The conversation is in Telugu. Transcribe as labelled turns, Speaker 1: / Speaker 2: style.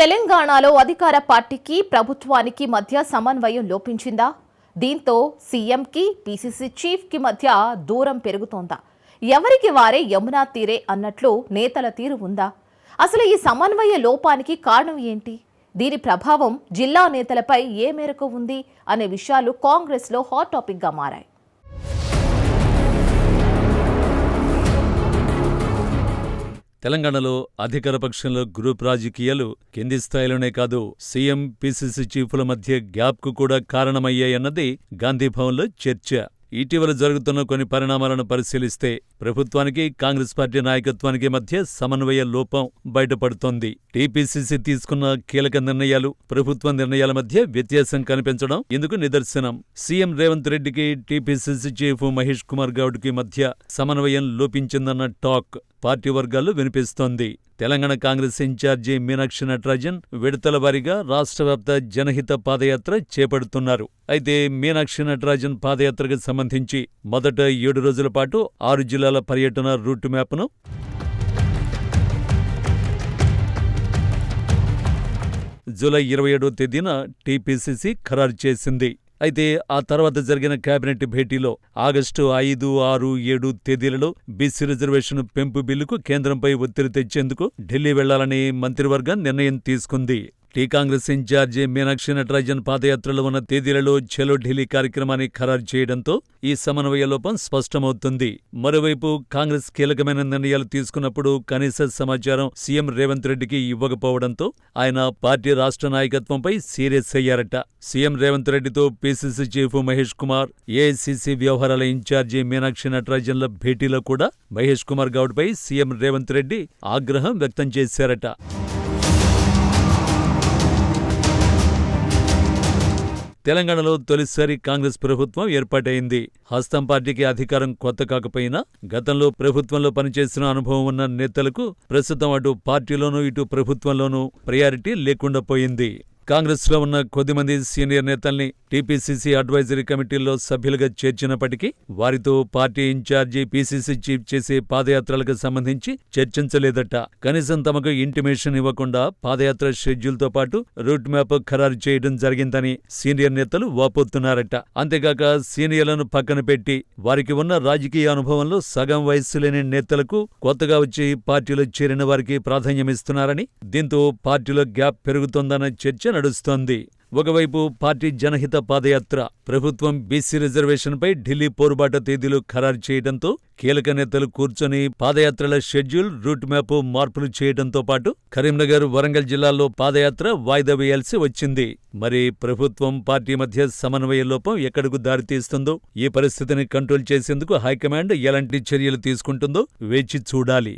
Speaker 1: తెలంగాణలో అధికార పార్టీకి ప్రభుత్వానికి మధ్య సమన్వయం లోపించిందా? దీంతో సీఎంకి పీసీసీ చీఫ్కి మధ్య దూరం పెరుగుతోందా? ఎవరికి వారే యమునా తీరే అన్నట్లు నేతల తీరు ఉందా? అసలు ఈ సమన్వయ లోపానికి కారణం ఏంటి? దీని ప్రభావం జిల్లా నేతలపై ఏ మేరకు ఉంది? అనే విషయాలు కాంగ్రెస్లో హాట్ టాపిక్గా మారాయి.
Speaker 2: తెలంగాణలో అధికార పక్షంలో గ్రూప్ రాజకీయాలు కింది స్థాయిలోనే కాదు సీఎం పీసీసీ చీఫుల మధ్య గ్యాప్కు కూడా కారణమయ్యాయన్నది గాంధీభవన్లో చర్చ. ఇటీవల జరుగుతున్న కొన్ని పరిణామాలను పరిశీలిస్తే ప్రభుత్వానికి కాంగ్రెస్ పార్టీ నాయకత్వానికి మధ్య సమన్వయ లోపం బయటపడుతోంది. టీపీసీసీ తీసుకున్న కీలక నిర్ణయాలు ప్రభుత్వ నిర్ణయాల మధ్య వ్యత్యాసం కనిపించడం ఇందుకు నిదర్శనం. సీఎం రేవంత్ రెడ్డికి టీపీసీసీ చీఫ్ మహేష్ కుమార్ గౌడ్కి మధ్య సమన్వయం లోపించిందన్న టాక్. పార్టీ వర్గాల్లో వినిపిస్తోంది. తెలంగాణ కాంగ్రెస్ ఇన్ఛార్జి మీనాక్షి నటరాజన్ విడతల వారీగా రాష్ట్ర వ్యాప్త జనహిత పాదయాత్ర చేపడుతున్నారు. అయితే మీనాక్షి నటరాజన్ పాదయాత్రకు సంబంధించి మొదట ఏడు రోజుల పాటు ఆరు జిల్లాల పర్యటన రూట్ మ్యాప్ను జూలై ఇరవై ఏడో తేదీన టీపీసీసీ ఖరారు చేసింది. అయితే ఆ తర్వాత జరిగిన కేబినెట్ భేటీలో ఆగస్టు ఐదు ఆరు ఏడు తేదీలలో బీసీ రిజర్వేషన్ పెంపు బిల్లుకు కేంద్రంపై ఒత్తిడి తెచ్చేందుకు ఢిల్లీ వెళ్ళాలని మంత్రివర్గం నిర్ణయం తీసుకుంది. టీ కాంగ్రెస్ ఇన్ఛార్జి మీనాక్షి నటరాజన్ పాదయాత్రలో ఉన్న తేదీలలో ఛలో ఢిల్లీ కార్యక్రమాన్ని ఖరారు చేయడంతో ఈ సమన్వయ లోపం స్పష్టమవుతుంది. మరోవైపు కాంగ్రెస్ కీలకమైన నిర్ణయాలు తీసుకున్నప్పుడు కనీస సమాచారం సీఎం రేవంత్ రెడ్డికి ఇవ్వకపోవడంతో ఆయన పార్టీ రాష్ట్ర నాయకత్వంపై సీరియస్ అయ్యారట. సీఎం రేవంత్ రెడ్డితో PCC chief Mahesh Kumar AICC వ్యవహారాల ఇన్ఛార్జి మీనాక్షి నటరాజన్ల భేటీలో కూడా మహేష్ కుమార్ గౌడ్పై సీఎం రేవంత్ రెడ్డి ఆగ్రహం వ్యక్తం చేశారట. తెలంగాణలో తొలిసారి కాంగ్రెస్ ప్రభుత్వం ఏర్పాటైంది. హస్తం పార్టీకి అధికారం కొత్త కాకపోయినా గతంలో ప్రభుత్వంలో పనిచేసిన అనుభవం ఉన్న నేతలకు ప్రస్తుతం అటు పార్టీలోనూ ఇటు ప్రభుత్వంలోనూ ప్రయారిటీ లేకుండా పోయింది. కాంగ్రెస్లో ఉన్న కొద్దిమంది సీనియర్ నేతల్ని టీపీసీసీ అడ్వైజరీ కమిటీల్లో సభ్యులుగా చేర్చినప్పటికీ వారితో పార్టీ ఇన్ఛార్జి పీసీసీ చీఫ్ చేసే పాదయాత్రలకు సంబంధించి చర్చించలేదట. కనీసం తమకు ఇంటిమేషన్ ఇవ్వకుండా పాదయాత్ర షెడ్యూల్తో పాటు రూట్ మ్యాప్ ఖరారు చేయడం జరిగిందని సీనియర్ నేతలు వాపోతున్నారట. అంతేగాక సీనియర్లను పక్కన పెట్టి వారికి ఉన్న రాజకీయ అనుభవంలో సగం వయస్సు లేని నేతలకు కొత్తగా వచ్చి పార్టీలో చేరిన వారికి ప్రాధాన్యమిస్తున్నారని దీంతో పార్టీలో గ్యాప్ పెరుగుతోందన్న చర్చ నడుస్తోంది. ఒకవైపు పార్టీ జనహిత పాదయాత్ర ప్రభుత్వం బీసీ రిజర్వేషన్పై ఢిల్లీ పోరుబాట తేదీలు ఖరారు చేయడంతో కీలక నేతలు కూర్చొని పాదయాత్రల షెడ్యూల్ రూట్ మ్యాప్ మార్పులు చేయడంతో పాటు కరీంనగర్ వరంగల్ జిల్లాల్లో పాదయాత్ర వాయిదా వేయాల్సి వచ్చింది. మరి ప్రభుత్వం పార్టీ మధ్య సమన్వయ లోపం ఎక్కడకు దారితీస్తుందో ఈ పరిస్థితిని కంట్రోల్ చేసేందుకు హైకమాండ్ ఎలాంటి చర్యలు తీసుకుంటుందో వేచి చూడాలి.